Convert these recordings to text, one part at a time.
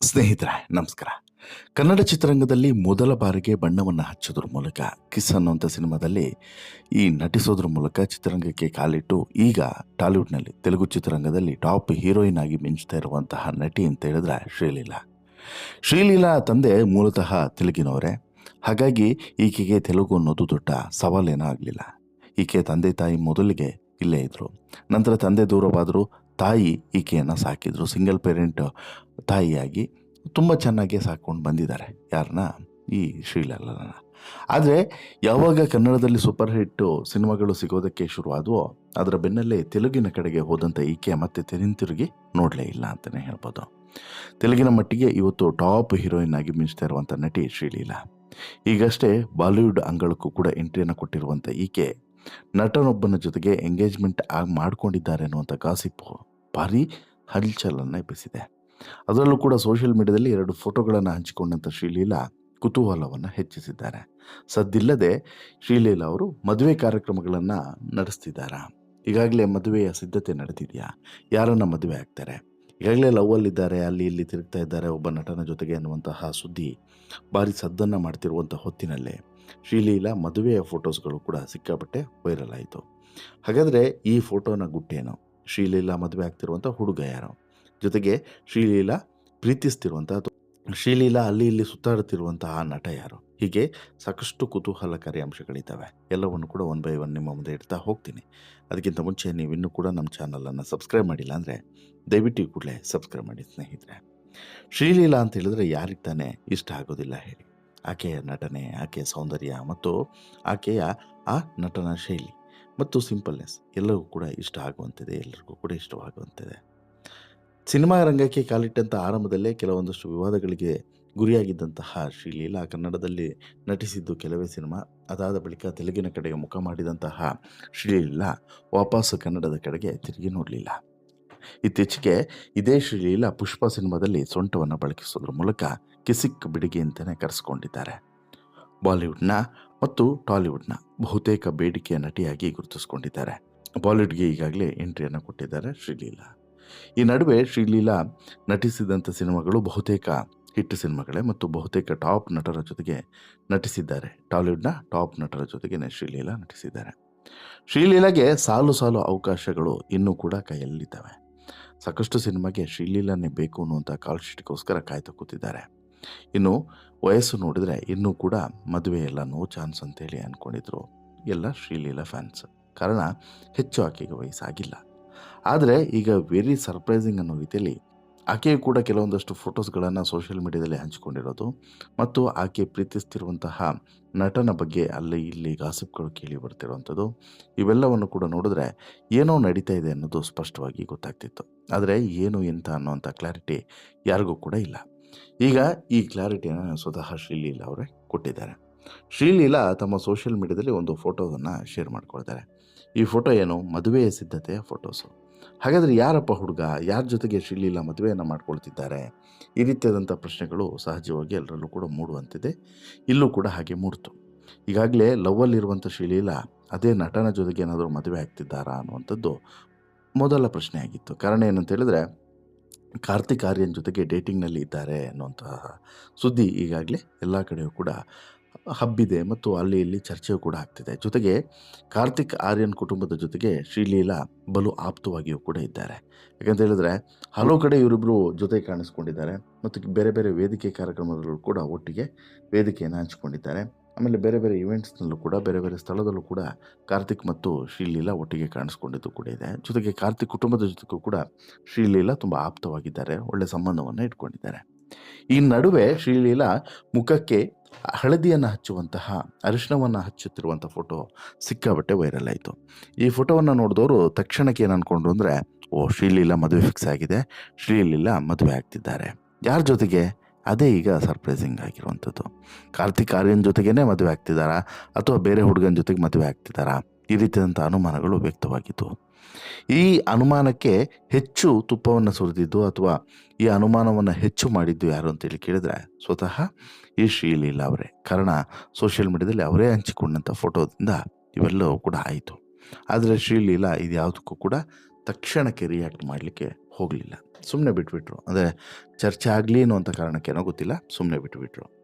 ಸ್ನೇಹಿತರೆ, ನಮಸ್ಕಾರ. ಕನ್ನಡ ಚಿತ್ರರಂಗದಲ್ಲಿ ಮೊದಲ ಬಾರಿಗೆ ಬಣ್ಣವನ್ನು ಹಚ್ಚೋದ್ರ ಮೂಲಕ ಕಿಸ್ ಅನ್ನುವಂಥ ಸಿನಿಮಾದಲ್ಲಿ ಈ ನಟಿಸೋದ್ರ ಮೂಲಕ ಚಿತ್ರರಂಗಕ್ಕೆ ಕಾಲಿಟ್ಟು ಈಗ ಟಾಲಿವುಡ್ನಲ್ಲಿ ತೆಲುಗು ಚಿತ್ರರಂಗದಲ್ಲಿ ಟಾಪ್ ಹೀರೋಯಿನ್ ಆಗಿ ಮಿಂಚ್ತಾ ಇರುವಂತಹ ನಟಿ ಅಂತ ಹೇಳಿದ್ರೆ ಶ್ರೀಲೀಲಾ. ಶ್ರೀಲೀಲಾ ತಂದೆ ಮೂಲತಃ ತೆಲುಗಿನವರೇ. ಹಾಗಾಗಿ ಈಕೆಗೆ ತೆಲುಗು ಅನ್ನೋದು ದೊಡ್ಡ ಸವಾಲೇನೂ ಆಗಲಿಲ್ಲ. ಈಕೆ ತಂದೆ ತಾಯಿ ಮೊದಲಿಗೆ ಇಲ್ಲೇ ಇದ್ದರು ನಂತರ ತಂದೆ ದೂರವಾದರೂ ತಾಯಿ ಈಕೆಯನ್ನು ಸಾಕಿದ್ರು ಸಿಂಗಲ್ ಪೇರೆಂಟ್ ತಾಯಿಯಾಗಿ ತುಂಬ ಚೆನ್ನಾಗಿ ಸಾಕೊಂಡು ಬಂದಿದ್ದಾರೆ ಯಾರನ್ನ ಈ ಶ್ರೀಲಲನ ಆದರೆ ಯಾವಾಗ ಕನ್ನಡದಲ್ಲಿ ಸೂಪರ್ ಹಿಟ್ಟು ಸಿನಿಮಾಗಳು ಸಿಗೋದಕ್ಕೆ ಶುರುವಾದವೋ, ಅದರ ಬೆನ್ನಲ್ಲೇ ತೆಲುಗಿನ ಕಡೆಗೆ ಹೋದಂಥ ಈಕೆ ಮತ್ತೆ ತಿರುಗಿ ನೋಡಲೇ ಇಲ್ಲ ಅಂತಲೇ ಹೇಳ್ಬೋದು. ತೆಲುಗಿನ ಮಟ್ಟಿಗೆ ಇವತ್ತು ಟಾಪ್ ಹೀರೋಯಿನ್ ಆಗಿ ಮಿಂಚ್ತಾ ಇರುವಂಥ ನಟಿ ಶ್ರೀಲೀಲಾ. ಈಗಷ್ಟೇ ಬಾಲಿವುಡ್ ಅಂಗಳಕ್ಕೂ ಕೂಡ ಎಂಟ್ರಿಯನ್ನು ಕೊಟ್ಟಿರುವಂಥ ಈಕೆ ನಟನೊಬ್ಬನ ಜೊತೆಗೆ ಎಂಗೇಜ್ಮೆಂಟ್ ಆಗಿ ಮಾಡಿಕೊಂಡಿದ್ದಾರೆ ಅನ್ನುವಂಥ ಗಾಸಿಪ್ಪು ಭಾರಿ ಹಲ್ಚಲನ್ನು ಎಬ್ಬಿಸಿದೆ. ಅದರಲ್ಲೂ ಕೂಡ ಸೋಷಿಯಲ್ ಮೀಡಿಯಾದಲ್ಲಿ ಎರಡು ಫೋಟೋಗಳನ್ನು ಹಂಚಿಕೊಂಡಂಥ ಶ್ರೀಲೀಲಾ ಕುತೂಹಲವನ್ನು ಹೆಚ್ಚಿಸಿದ್ದಾರೆ. ಸದ್ದಿಲ್ಲದೆ ಶ್ರೀಲೀಲಾ ಅವರು ಮದುವೆ ಕಾರ್ಯಕ್ರಮಗಳನ್ನು ನಡೆಸ್ತಿದ್ದಾರೆ? ಈಗಾಗಲೇ ಮದುವೆಯ ಸಿದ್ಧತೆ ನಡೆದಿದೆಯಾ? ಯಾರನ್ನು ಮದುವೆ ಆಗ್ತಾರೆ? ಈಗಾಗಲೇ ಲವ್ವಲ್ಲಿದ್ದಾರೆ ಅಲ್ಲಿ ಇಲ್ಲಿ ತಿರುಗ್ತಾ ಇದ್ದಾರೆ ಒಬ್ಬ ನಟನ ಜೊತೆಗೆ ಅನ್ನುವಂತಹ ಸುದ್ದಿ ಭಾರಿ ಸದ್ದನ್ನು ಮಾಡ್ತಿರುವಂಥ ಹೊತ್ತಿನಲ್ಲೇ. ಶ್ರೀಲೀಲಾ ಮದುವೆಯ ಫೋಟೋಸ್ಗಳು ಕೂಡ ಸಿಕ್ಕಾಪಟ್ಟೆ ವೈರಲ್ ಆಯಿತು. ಹಾಗಾದರೆ ಈ ಫೋಟೋನ ಗುಟ್ಟೇನು? ಶ್ರೀಲೀಲಾ ಮದುವೆ ಆಗ್ತಿರುವಂಥ ಹುಡುಗ ಯಾರು? ಜೊತೆಗೆ ಶ್ರೀಲೀಲಾ ಪ್ರೀತಿಸ್ತಿರುವಂಥ ಶ್ರೀಲೀಲಾ ಅಲ್ಲಿ ಇಲ್ಲಿ ಸುತ್ತಾಡುತ್ತಿರುವಂತಹ ನಟ ಯಾರು? ಹೀಗೆ ಸಾಕಷ್ಟು ಕುತೂಹಲಕಾರಿ ಅಂಶಗಳಿದ್ದಾವೆ. ಎಲ್ಲವನ್ನು ಕೂಡ ಒನ್ ಬೈ ಒನ್ ನಿಮ್ಮ ಮುಂದೆ ಇಡ್ತಾ ಹೋಗ್ತೀನಿ. ಅದಕ್ಕಿಂತ ಮುಂಚೆ ನೀವು ಇನ್ನೂ ಕೂಡ ನಮ್ಮ ಚಾನಲನ್ನು ಸಬ್ಸ್ಕ್ರೈಬ್ ಮಾಡಿಲ್ಲ ಅಂದರೆ ದಯವಿಟ್ಟು ಕೂಡಲೇ ಸಬ್ಸ್ಕ್ರೈಬ್ ಮಾಡಿ ಸ್ನೇಹಿತರೆ. ಶ್ರೀಲೀಲಾ ಅಂತ ಹೇಳಿದ್ರೆ ಯಾರಿಗೆ ತಾನೇ ಇಷ್ಟ ಆಗೋದಿಲ್ಲ ಹೇಳಿ. ಆಕೆಯ ನಟನೆ, ಆಕೆಯ ಸೌಂದರ್ಯ ಮತ್ತು ಆಕೆಯ ಆ ನಟನ ಶೈಲಿ ಮತ್ತು ಸಿಂಪಲ್ನೆಸ್ ಎಲ್ಲವೂ ಕೂಡ ಇಷ್ಟ ಆಗುವಂತಿದೆ, ಎಲ್ಲರಿಗೂ ಕೂಡ ಇಷ್ಟವಾಗುವಂತಿದೆ. ಸಿನಿಮಾ ರಂಗಕ್ಕೆ ಕಾಲಿಟ್ಟಂಥ ಆರಂಭದಲ್ಲೇ ಕೆಲವೊಂದಷ್ಟು ವಿವಾದಗಳಿಗೆ ಗುರಿಯಾಗಿದ್ದಂತಹ ಶ್ರೀಲೀಲಾ ಕನ್ನಡದಲ್ಲಿ ನಟಿಸಿದ್ದು ಕೆಲವೇ ಸಿನಿಮಾ. ಅದಾದ ಬಳಿಕ ತೆಲುಗಿನ ಕಡೆಗೆ ಮುಖ ಮಾಡಿದಂತಹ ಶ್ರೀಲೀಲಾ ವಾಪಸ್ಸು ಕನ್ನಡದ ಕಡೆಗೆ ತಿರುಗಿ ನೋಡಲಿಲ್ಲ. ಇತ್ತೀಚೆಗೆ ಇದೇ ಶ್ರೀಲೀಲಾ ಪುಷ್ಪ ಸಿನಿಮಾದಲ್ಲಿ ಸೊಂಟವನ್ನು ಬಳಕಿಸೋದ್ರ ಮೂಲಕ ಕಿಸಿಕ್ ಬಿಡಿಗೆ ಅಂತಲೇ ಕರೆಸ್ಕೊಂಡಿದ್ದಾರೆ. ಬಾಲಿವುಡ್ನ ಮತ್ತು ಟಾಲಿವುಡ್ನ ಬಹುತೇಕ ಬೇಡಿಕೆಯ ನಟಿಯಾಗಿ ಗುರುತಿಸ್ಕೊಂಡಿದ್ದಾರೆ. ಬಾಲಿವುಡ್ಗೆ ಈಗಾಗಲೇ ಎಂಟ್ರಿಯನ್ನು ಕೊಟ್ಟಿದ್ದಾರೆ ಶ್ರೀಲೀಲಾ ಈ ನಡುವೆ ಶ್ರೀಲೀಲಾ ನಟಿಸಿದಂಥ ಸಿನಿಮಾಗಳು ಬಹುತೇಕ ಹಿಟ್ ಸಿನಿಮಾಗಳೇ ಮತ್ತು ಬಹುತೇಕ ಟಾಪ್ ನಟರ ಜೊತೆಗೆ ನಟಿಸಿದ್ದಾರೆ. ಟಾಲಿವುಡ್ನ ಟಾಪ್ ನಟರ ಜೊತೆಗೆ ಶ್ರೀಲೀಲಾ ನಟಿಸಿದ್ದಾರೆ. ಶ್ರೀಲೀಲಾಗೆ ಸಾಲು ಸಾಲು ಅವಕಾಶಗಳು ಇನ್ನೂ ಕೂಡ ಕೈಯಲ್ಲಿದ್ದಾವೆ. ಸಾಕಷ್ಟು ಸಿನಿಮಾಗೆ ಶ್ರೀಲೀಲಾನೇ ಬೇಕು ಅನ್ನುವಂಥ ಕಾಲ್ಶೀಟ್ಗೋಸ್ಕರ ಕಾಯ್ತಾ ಕೂತಿದ್ದಾರೆ. ಇನ್ನು ವಯಸ್ಸು ನೋಡಿದರೆ ಇನ್ನೂ ಕೂಡ ಮದುವೆ ಎಲ್ಲ ನೋ ಚಾನ್ಸ್ ಅಂತೇಳಿ ಅಂದ್ಕೊಂಡಿದ್ರು ಎಲ್ಲ ಶ್ರೀಲೀಲಾ ಫ್ಯಾನ್ಸ್. ಕಾರಣ ಹೆಚ್ಚು ಆಕೆಗೆ ವಯಸ್ಸಾಗಿಲ್ಲ. ಆದರೆ ಈಗ ವೆರಿ ಸರ್ಪ್ರೈಸಿಂಗ್ ಅನ್ನೋ ರೀತಿಯಲ್ಲಿ ಆಕೆಯು ಕೂಡ ಕೆಲವೊಂದಷ್ಟು ಫೋಟೋಸ್ಗಳನ್ನು ಸೋಷಿಯಲ್ ಮೀಡಿಯಾದಲ್ಲಿ ಹಂಚಿಕೊಂಡಿರೋದು. ಮತ್ತು ಆಕೆ ಪ್ರೀತಿಸ್ತಿರುವಂತಹ ನಟನ ಬಗ್ಗೆ ಅಲ್ಲಿ ಇಲ್ಲಿ ಗಾಸಿಪ್ಗಳು ಕೇಳಿ ಬರ್ತಿರುವಂಥದ್ದು. ಇವೆಲ್ಲವನ್ನು ಕೂಡ ನೋಡಿದ್ರೆ ಏನೋ ನಡೀತಾ ಇದೆ ಅನ್ನೋದು ಸ್ಪಷ್ಟವಾಗಿ ಗೊತ್ತಾಗ್ತಿತ್ತು. ಆದರೆ ಏನು, ಎಂತ ಅನ್ನೋಂಥ ಕ್ಲಾರಿಟಿ ಯಾರಿಗೂ ಕೂಡ ಇಲ್ಲ. ಈಗ ಈ ಕ್ಲಾರಿಟಿಯನ್ನು ಸ್ವತಃ ಶ್ರೀಲೀಲಾ ಅವರೇ ಕೊಟ್ಟಿದ್ದಾರೆ. ಶ್ರೀಲೀಲಾ ತಮ್ಮ ಸೋಷಿಯಲ್ ಮೀಡಿಯಾದಲ್ಲಿ ಒಂದು ಫೋಟೋವನ್ನು ಶೇರ್ ಮಾಡ್ಕೊಳ್ತಾರೆ. ಈ ಫೋಟೋ ಏನು ಮದುವೆಯ ಸಿದ್ಧತೆಯ ಫೋಟೋಸು. ಹಾಗಾದರೆ ಯಾರಪ್ಪ ಹುಡುಗ? ಯಾರ ಜೊತೆಗೆ ಶ್ರೀಲೀಲಾ ಮದುವೆಯನ್ನು ಮಾಡ್ಕೊಳ್ತಿದ್ದಾರೆ? ಈ ರೀತಿಯಾದಂಥ ಪ್ರಶ್ನೆಗಳು ಸಹಜವಾಗಿ ಎಲ್ಲರಲ್ಲೂ ಕೂಡ ಮೂಡುವಂತಿದೆ. ಇಲ್ಲೂ ಕೂಡ ಹಾಗೆ ಮೂಡ್ತು. ಈಗಾಗಲೇ ಲವ್ವಲ್ಲಿರುವಂಥ ಶ್ರೀಲೀಲಾ ಅದೇ ನಟನ ಜೊತೆಗೆ ಏನಾದರೂ ಮದುವೆ ಆಗ್ತಿದ್ದಾರಾ ಅನ್ನುವಂಥದ್ದು ಮೊದಲ ಪ್ರಶ್ನೆ ಆಗಿತ್ತು. ಕಾರಣ ಏನಂತ ಹೇಳಿದ್ರೆ, ಕಾರ್ತಿಕ್ ಆರ್ಯನ್ ಜೊತೆಗೆ ಡೇಟಿಂಗ್ನಲ್ಲಿ ಇದ್ದಾರೆ ಅನ್ನುವಂತಹ ಸುದ್ದಿ ಈಗಾಗಲೇ ಎಲ್ಲ ಕಡೆಯೂ ಕೂಡ ಹಬ್ಬಿದೆ ಮತ್ತು ಅಲ್ಲಿ ಇಲ್ಲಿ ಚರ್ಚೆಯೂ ಕೂಡ ಆಗ್ತಿದೆ. ಜೊತೆಗೆ ಕಾರ್ತಿಕ್ ಆರ್ಯನ್ ಕುಟುಂಬದ ಜೊತೆಗೆ ಶ್ರೀಲೀಲಾ ಬಲು ಆಪ್ತವಾಗಿಯೂ ಕೂಡ ಇದ್ದಾರೆ. ಯಾಕಂತ ಹೇಳಿದ್ರೆ ಹಲವು ಕಡೆ ಇವರಿಬ್ಬರು ಜೊತೆ ಕಾಣಿಸ್ಕೊಂಡಿದ್ದಾರೆ ಮತ್ತು ಬೇರೆ ಬೇರೆ ವೇದಿಕೆ ಕಾರ್ಯಕ್ರಮದಲ್ಲೂ ಕೂಡ ಒಟ್ಟಿಗೆ ವೇದಿಕೆಯನ್ನು ಹಂಚಿಕೊಂಡಿದ್ದಾರೆ. ಆಮೇಲೆ ಬೇರೆ ಬೇರೆ ಇವೆಂಟ್ಸ್ನಲ್ಲೂ ಕೂಡ ಬೇರೆ ಬೇರೆ ಸ್ಥಳದಲ್ಲೂ ಕೂಡ ಕಾರ್ತಿಕ್ ಮತ್ತು ಶ್ರೀಲೀಲಾ ಒಟ್ಟಿಗೆ ಕಾಣಿಸ್ಕೊಂಡಿದ್ದು ಕೂಡ ಇದೆ. ಜೊತೆಗೆ ಕಾರ್ತಿಕ್ ಕುಟುಂಬದ ಜೊತೆಗೂ ಕೂಡ ಶ್ರೀಲೀಲಾ ತುಂಬ ಆಪ್ತವಾಗಿದ್ದಾರೆ, ಒಳ್ಳೆ ಸಂಬಂಧವನ್ನು ಇಟ್ಕೊಂಡಿದ್ದಾರೆ. ಈ ನಡುವೆ ಶ್ರೀಲೀಲಾ ಮುಖಕ್ಕೆ ಹಳದಿಯನ್ನು ಹಚ್ಚುವಂತಹ, ಅರಿಶಿಣವನ್ನು ಹಚ್ಚುತ್ತಿರುವಂಥ ಫೋಟೋ ಸಿಕ್ಕಾಬಟ್ಟೆ ವೈರಲ್ ಆಯಿತು. ಈ ಫೋಟೋವನ್ನು ನೋಡಿದವರು ತಕ್ಷಣಕ್ಕೆ ಏನು ಅಂದ್ಕೊಂಡ್ರು ಅಂದರೆ, ಓ, ಶ್ರೀಲೀಲಾ ಮದುವೆ ಫಿಕ್ಸ್ ಆಗಿದೆ, ಶ್ರೀಲೀಲಾ ಮದುವೆ ಆಗ್ತಿದ್ದಾರೆ. ಯಾರ ಜೊತೆಗೆ? ಅದೇ ಈಗ ಸರ್ಪ್ರೈಸಿಂಗ್ ಆಗಿರುವಂಥದ್ದು. ಕಾರ್ತಿಕ್ ಆರ್ಯನ್ ಜೊತೆಗೇ ಮದುವೆ ಆಗ್ತಿದ್ದಾರಾ? ಅಥವಾ ಬೇರೆ ಹುಡುಗನ ಜೊತೆಗೆ ಮದುವೆ ಆಗ್ತಿದ್ದಾರಾ? ಈ ರೀತಿಯಾದಂಥ ಅನುಮಾನಗಳು ವ್ಯಕ್ತವಾಗಿತ್ತು ಈ ಅನುಮಾನಕ್ಕೆ ಹೆಚ್ಚು ತುಪ್ಪವನ್ನು ಸುರಿದಿದ್ದು ಅಥವಾ ಈ ಅನುಮಾನವನ್ನು ಹೆಚ್ಚು ಮಾಡಿದ್ದು ಯಾರು ಅಂತೇಳಿ ಕೇಳಿದ್ರೆ ಸ್ವತಃ ಈ ಶ್ರೀಲೀಲಾ ಅವರೇ. ಕಾರಣ ಸೋಷಿಯಲ್ ಮೀಡಿಯಾದಲ್ಲಿ ಅವರೇ ಹಂಚಿಕೊಂಡಂಥ ಫೋಟೋದಿಂದ ಇವೆಲ್ಲವೂ ಕೂಡ ಆಯಿತು. ಆದರೆ ಶ್ರೀಲೀಲ ಇದು ಯಾವುದಕ್ಕೂ ಕೂಡ ತಕ್ಷಣಕ್ಕೆ ರಿಯಾಕ್ಟ್ ಮಾಡಲಿಕ್ಕೆ ಹೋಗಲಿಲ್ಲ. ಸುಮ್ಮನೆ ಬಿಟ್ಬಿಟ್ರು. ಅಂದರೆ ಚರ್ಚೆ ಆಗಲಿ ಅನ್ನುವಂಥ ಕಾರಣಕ್ಕೇನೋ ಗೊತ್ತಿಲ್ಲ. ಸುಮ್ಮನೆ ಬಿಟ್ಬಿಟ್ರು.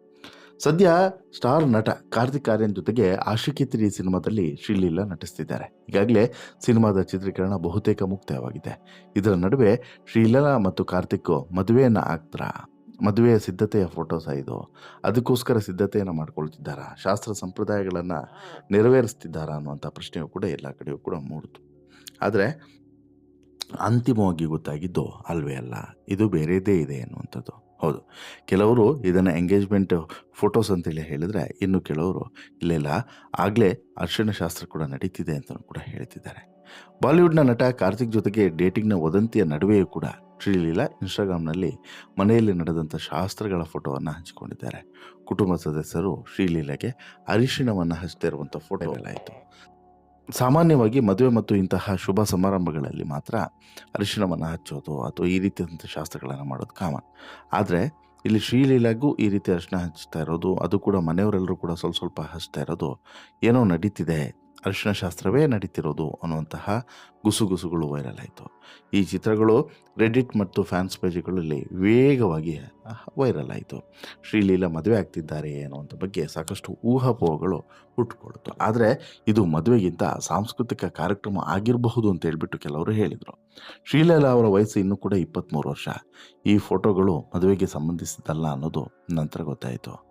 ಸದ್ಯ ಸ್ಟಾರ್ ನಟ ಕಾರ್ತಿಕ್ ಆರ್ಯನ್ ಜೊತೆಗೆ ಆಶಿಕಿ ತ್ರೀ ಸಿನಿಮಾದಲ್ಲಿ ಶ್ರೀಲೀಲಾ ನಟಿಸ್ತಿದ್ದಾರೆ. ಈಗಾಗಲೇ ಸಿನಿಮಾದ ಚಿತ್ರೀಕರಣ ಬಹುತೇಕ ಮುಕ್ತವಾಗಿದೆ ಇದರ ನಡುವೆ ಶ್ರೀಲೀಲಾ ಮತ್ತು ಕಾರ್ತಿಕ್ ಮದುವೆಯನ್ನು ಆಗ್ತಾರ. ಮದುವೆಯ ಸಿದ್ಧತೆಯ ಫೋಟೋಸ ಇದು. ಅದಕ್ಕೋಸ್ಕರ ಸಿದ್ಧತೆಯನ್ನು ಮಾಡ್ಕೊಳ್ತಿದ್ದಾರಾ? ಶಾಸ್ತ್ರ ಸಂಪ್ರದಾಯಗಳನ್ನು ನೆರವೇರಿಸ್ತಿದ್ದಾರಾ ಅನ್ನುವಂಥ ಪ್ರಶ್ನೆಯು ಕೂಡ ಎಲ್ಲ ಕಡೆಯೂ ಕೂಡ ಮೂಡಿತು. ಆದರೆ ಅಂತಿಮವಾಗಿ ಗೊತ್ತಾಗಿದ್ದು ಅಲ್ವೇ ಅಲ್ಲ. ಇದು ಬೇರೆದೇ ಇದೆ ಅನ್ನುವಂಥದ್ದು. ಹೌದು. ಕೆಲವರು ಇದನ್ನು ಎಂಗೇಜ್ಮೆಂಟ್ ಫೋಟೋಸ್ ಅಂತೇಳಿ ಹೇಳಿದರೆ ಇನ್ನು ಕೆಲವರು ಇಲ್ಲೆಲ್ಲ ಇಲ್ಲ ಆಗಲೇ ಅರ್ಶಿಣ ಶಾಸ್ತ್ರ ಕೂಡ ನಡೀತಿದೆ ಅಂತ ಕೂಡ ಹೇಳ್ತಿದ್ದಾರೆ. ಬಾಲಿವುಡ್ನ ನಟ ಕಾರ್ತಿಕ್ ಜೊತೆಗೆ ಡೇಟಿಂಗ್ನ ವದಂತಿಯ ನಡುವೆಯೂ ಕೂಡ ಶ್ರೀಲೀಲಾ ಇನ್ಸ್ಟಾಗ್ರಾಮ್ನಲ್ಲಿ ಮನೆಯಲ್ಲಿ ನಡೆದಂಥ ಶಾಸ್ತ್ರಗಳ ಫೋಟೋವನ್ನು ಹಂಚಿಕೊಂಡಿದ್ದಾರೆ. ಕುಟುಂಬ ಸದಸ್ಯರು ಶ್ರೀಲೀಲಾಗೆ ಅರಿಶಿಣವನ್ನು ಹಚ್ಚುತ್ತಿರುವಂಥ ಫೋಟೋ ಎಲ್ಲ ಆಯಿತು. ಸಾಮಾನ್ಯವಾಗಿ ಮದುವೆ ಮತ್ತು ಇಂತಹ ಶುಭ ಸಮಾರಂಭಗಳಲ್ಲಿ ಮಾತ್ರ ಅರಿಶಿಣವನ್ನು ಹಚ್ಚೋದು ಅಥವಾ ಈ ರೀತಿಯಾದಂಥ ಶಾಸ್ತ್ರಗಳನ್ನು ಮಾಡೋದು ಕಾಮನ್ ಆದರೆ ಇಲ್ಲಿ ಶ್ರೀಲೀಲಾಗೂ ಈ ರೀತಿ ಅರಿಶಿಣ ಹಚ್ತಾ ಇರೋದು, ಅದು ಕೂಡ ಮನೆಯವರೆಲ್ಲರೂ ಕೂಡ ಸ್ವಲ್ಪ ಸ್ವಲ್ಪ ಹಚ್ತಾ ಇರೋದು ಏನೋ ನಡೀತಿದೆ. ಅರಿಶಿಣ ಶಾಸ್ತ್ರವೇ ನಡೀತಿರೋದು ಅನ್ನುವಂತಹ ಗುಸುಗುಸುಗಳು ವೈರಲ್ ಆಯಿತು. ಈ ಚಿತ್ರಗಳು ರೆಡಿಟ್ ಮತ್ತು ಫ್ಯಾನ್ಸ್ ಪೇಜ್ಗಳಲ್ಲಿ ವೇಗವಾಗಿ ವೈರಲ್ ಆಯಿತು. ಶ್ರೀಲೀಲಾ ಮದುವೆ ಆಗ್ತಿದ್ದಾರೆ ಅನ್ನುವಂಥ ಬಗ್ಗೆ ಸಾಕಷ್ಟು ಊಹಾಪೋಹಗಳು ಹುಟ್ಟುಕೊಳ್ತು ಆದರೆ ಇದು ಮದುವೆಗಿಂತ ಸಾಂಸ್ಕೃತಿಕ ಕಾರ್ಯಕ್ರಮ ಆಗಿರಬಹುದು ಅಂತ ಹೇಳ್ಬಿಟ್ಟು ಕೆಲವರು ಹೇಳಿದರು. ಶ್ರೀಲೀಲಾ ಅವರ ವಯಸ್ಸು ಇನ್ನೂ ಕೂಡ ಇಪ್ಪತ್ತ್ಮೂರು ವರ್ಷ. ಈ ಫೋಟೋಗಳು ಮದುವೆಗೆ ಸಂಬಂಧಿಸಿದ್ದಲ್ಲ ಅನ್ನೋದು ನಂತರ ಗೊತ್ತಾಯಿತು.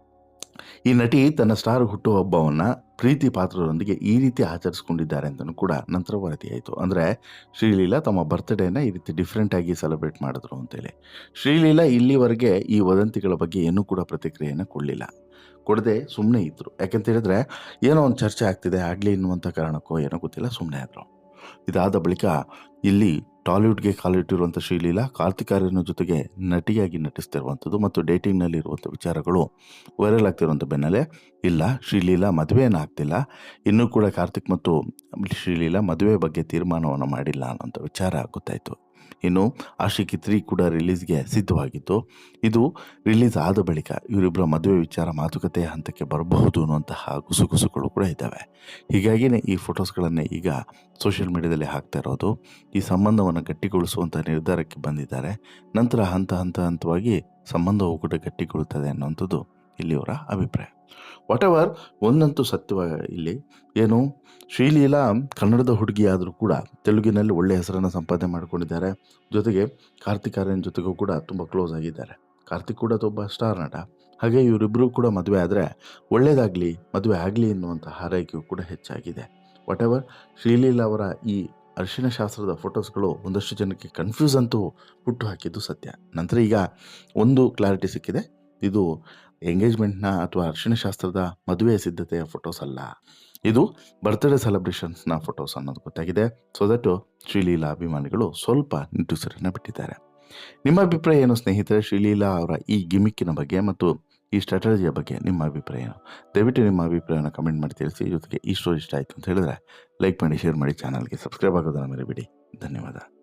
ಈ ನಟಿ ತನ್ನ ಸ್ಟಾರ್ ಹುಟ್ಟುಹಬ್ಬವನ್ನು ಪ್ರೀತಿ ಪಾತ್ರರೊಂದಿಗೆ ಈ ರೀತಿ ಆಚರಿಸ್ಕೊಂಡಿದ್ದಾರೆ ಅಂತಲೂ ಕೂಡ ನಂತರ ವರದಿಯಾಯಿತು ಅಂದರೆ ಶ್ರೀಲೀಲಾ ತಮ್ಮ ಬರ್ತ್ಡೇನ ಈ ರೀತಿ ಡಿಫ್ರೆಂಟಾಗಿ ಸೆಲೆಬ್ರೇಟ್ ಮಾಡಿದ್ರು ಅಂತೇಳಿ. ಶ್ರೀಲೀಲಾ ಇಲ್ಲಿವರೆಗೆ ಈ ವದಂತಿಗಳ ಬಗ್ಗೆ ಏನೂ ಕೂಡ ಪ್ರತಿಕ್ರಿಯೆಯನ್ನು ಕೊಡಲಿಲ್ಲ. ಕೊಡದೆ ಸುಮ್ಮನೆ ಇದ್ದರು ಯಾಕೆಂತ ಹೇಳಿದ್ರೆ ಏನೋ ಒಂದು ಚರ್ಚೆ ಆಗ್ತಿದೆ, ಆಗಲಿ ಎನ್ನುವಂಥ ಕಾರಣಕ್ಕೋ ಏನೋ ಗೊತ್ತಿಲ್ಲ ಸುಮ್ಮನೆ ಆದರು. ಇದಾದ ಬಳಿಕ ಇಲ್ಲಿ ಟಾಲಿವುಡ್ಗೆ ಕಾಲಿಟ್ಟಿರುವಂಥ ಶ್ರೀಲೀಲಾ ಕಾರ್ತಿಕ್ ಆರ್ಯನ ಜೊತೆಗೆ ನಟಿಯಾಗಿ ನಟಿಸ್ತಿರುವಂಥದ್ದು ಮತ್ತು ಡೇಟಿಂಗ್ನಲ್ಲಿ ಇರುವಂಥ ವಿಚಾರಗಳು ವೈರಲ್ ಆಗ್ತಿರುವಂಥ ಬೆನ್ನಲ್ಲೇ ಇಲ್ಲ, ಶ್ರೀಲೀಲಾ ಮದುವೆಯನ್ನು ಆಗ್ತಿಲ್ಲ. ಇನ್ನೂ ಕೂಡ ಕಾರ್ತಿಕ್ ಮತ್ತು ಶ್ರೀಲೀಲಾ ಮದುವೆ ಬಗ್ಗೆ ತೀರ್ಮಾನವನ್ನು ಮಾಡಿಲ್ಲ ಅನ್ನೋಂಥ ವಿಚಾರ ಗೊತ್ತಾಯಿತು. ಇನ್ನು ಆಶಿಕಿ ತ್ರೀ ಕೂಡ ರಿಲೀಸ್ಗೆ ಸಿದ್ಧವಾಗಿತ್ತು. ಇದು ರಿಲೀಸ್ ಆದ ಬಳಿಕ ಇವರಿಬ್ಬರ ಮದುವೆ ವಿಚಾರ, ಮಾತುಕತೆ ಹಂತಕ್ಕೆ ಬರಬಹುದು ಅನ್ನುವಂತಹ ಗುಸುಗುಸುಗಳು ಕೂಡ ಇದ್ದಾವೆ. ಹೀಗಾಗಿಯೇ ಈ ಫೋಟೋಸ್ಗಳನ್ನು ಈಗ ಸೋಷಿಯಲ್ ಮೀಡಿಯಾದಲ್ಲಿ ಹಾಕ್ತಾ ಇರೋದು. ಈ ಸಂಬಂಧವನ್ನು ಗಟ್ಟಿಗೊಳಿಸುವಂಥ ನಿರ್ಧಾರಕ್ಕೆ ಬಂದಿದ್ದಾರೆ. ನಂತರ ಹಂತ ಹಂತ ಹಂತವಾಗಿ ಸಂಬಂಧವು ಕೂಡ ಗಟ್ಟಿಗೊಳ್ಳುತ್ತದೆ ಅನ್ನುವಂಥದ್ದು ಇಲ್ಲಿಯವರ ಅಭಿಪ್ರಾಯ. ವಾಟ್ ಎವರ್ ಒಂದಂತೂ ಸತ್ಯವ ಇಲ್ಲಿ. ಏನು, ಶ್ರೀಲೀಲಾ ಕನ್ನಡದ ಹುಡುಗಿಯಾದರೂ ಕೂಡ ತೆಲುಗಿನಲ್ಲಿ ಒಳ್ಳೆಯ ಹೆಸರನ್ನು ಸಂಪಾದನೆ ಮಾಡಿಕೊಂಡಿದ್ದಾರೆ. ಜೊತೆಗೆ ಕಾರ್ತಿಕ್ ಆರ್ಯನ್ ಜೊತೆಗೂ ಕೂಡ ತುಂಬ ಕ್ಲೋಸ್ ಆಗಿದ್ದಾರೆ. ಕಾರ್ತಿಕ್ ಕೂಡ ಒಬ್ಬ ಸ್ಟಾರ್ ನಟ. ಹಾಗೆ ಇವರಿಬ್ಬರು ಕೂಡ ಮದುವೆ ಆದರೆ ಒಳ್ಳೆಯದಾಗಲಿ ಮದುವೆ ಆಗಲಿ ಎನ್ನುವಂಥ ಹಾರೈಕೆಯೂ ಕೂಡ ಹೆಚ್ಚಾಗಿದೆ. ವಾಟ್ ಎವರ್ ಶ್ರೀಲೀಲಾ ಅವರ ಈ ಅರಿಶಿನ ಶಾಸ್ತ್ರದ ಫೋಟೋಸ್ಗಳು ಒಂದಷ್ಟು ಜನಕ್ಕೆ ಕನ್ಫ್ಯೂಸ್ ಅಂತೂ ಹುಟ್ಟು ಹಾಕಿದ್ದು ಸತ್ಯ. ನಂತರ ಈಗ ಒಂದು ಕ್ಲಾರಿಟಿ ಸಿಕ್ಕಿದೆ. ಇದು ಎಂಗೇಜ್ಮೆಂಟ್ನ ಅಥವಾ ಅರ್ಶಿಣಶಾಸ್ತ್ರದ ಮದುವೆ ಸಿದ್ಧತೆಯ ಫೋಟೋಸ್ ಅಲ್ಲ. ಇದು ಬರ್ತ್ಡೇ ಸೆಲೆಬ್ರೇಷನ್ಸ್ನ ಫೋಟೋಸ್ ಅನ್ನೋದು ಗೊತ್ತಾಗಿದೆ. ಸೊ ದಟ್ಟು ಶ್ರೀಲೀಲಾ ಅಭಿಮಾನಿಗಳು ಸ್ವಲ್ಪ ನಿಟ್ಟುಸಿರನ್ನು ಬಿಟ್ಟಿದ್ದಾರೆ. ನಿಮ್ಮ ಅಭಿಪ್ರಾಯ ಏನು ಸ್ನೇಹಿತರೆ? ಶ್ರೀಲೀಲಾ ಅವರ ಈ ಗಿಮಿಕ್ಕಿನ ಬಗ್ಗೆ ಮತ್ತು ಈ ಸ್ಟ್ರಾಟಜಿಯ ಬಗ್ಗೆ ನಿಮ್ಮ ಅಭಿಪ್ರಾಯ ಏನು? ದಯವಿಟ್ಟು ನಿಮ್ಮ ಅಭಿಪ್ರಾಯವನ್ನು ಕಮೆಂಟ್ ಮಾಡಿ ತಿಳಿಸಿ. ಜೊತೆಗೆ ಈ ಸ್ಟೋರಿ ಇಷ್ಟ ಆಯಿತು ಅಂತ ಹೇಳಿದ್ರೆ ಲೈಕ್ ಮಾಡಿ ಶೇರ್ ಮಾಡಿ ಚಾನಲ್ಗೆ ಸಬ್ಸ್ಕ್ರೈಬ್ ಆಗೋದನ್ನು ಮರಿಬೇಡಿ. ಧನ್ಯವಾದ.